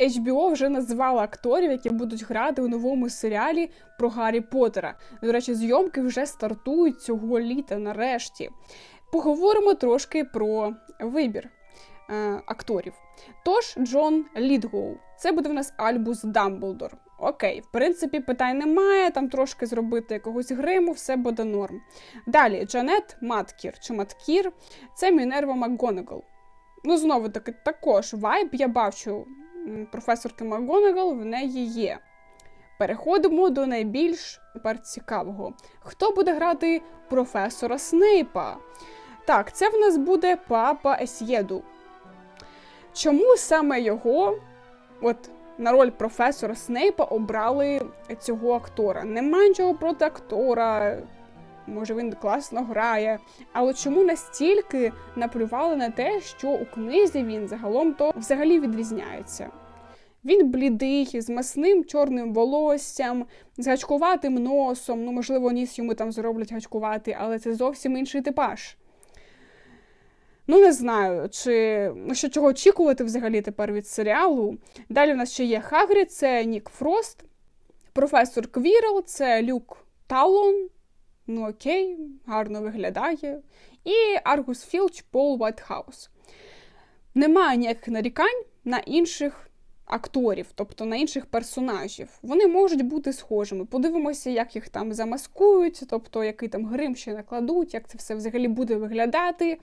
HBO вже назвала акторів, які будуть грати у новому серіалі про Гаррі Поттера. До речі, зйомки вже стартують цього літа нарешті. Поговоримо трошки про вибір е, акторів. Тож, Джон Лідгоу. Це буде в нас Альбус Дамблдор. Окей, в принципі, питань немає, там трошки зробити якогось гриму, все буде норм. Далі, Джанет Маткір чи Маткір це Мінерва МакГонагал. Ну, знову таки, також вайб я бачу професорки МакГонагал, в неї є. Переходимо до найбільш тепер цікавого. Хто буде грати професора Снейпа? Так, це в нас буде папа Есєду. Чому саме його, от на роль професора Снейпа, обрали цього актора? Немає нічого проти актора, може він класно грає. Але чому настільки наплювали на те, що у книзі він загалом то взагалі відрізняється? Він блідий, з масним чорним волоссям, з гачкуватим носом. Ну, можливо, ніс йому там зроблять гачкувати, але це зовсім інший типаж. Ну, не знаю, чи що чого очікувати взагалі тепер від серіалу. Далі в нас ще є Хагрід, це Нік Фрост, професор Квірл, це Люк Талон. Ну окей, гарно виглядає. І Аргус Філч Пол Вайтхаус. Немає ніяких нарікань на інших акторів, тобто на інших персонажів. Вони можуть бути схожими. Подивимося, як їх там замаскують, тобто який там грим ще накладуть, як це все взагалі буде виглядати.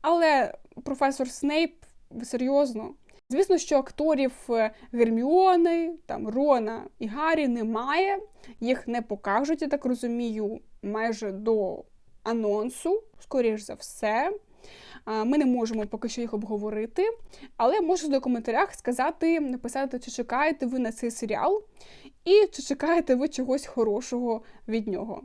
Але професор Снейп серйозно. Звісно, що акторів е, Герміони, там Рона і Гаррі немає. Їх не покажуть, я так розумію, майже до анонсу, скоріш за все. Ми не можемо поки що їх обговорити, але можете в коментарях сказати, написати, чи чекаєте ви на цей серіал, і чи чекаєте ви чогось хорошого від нього.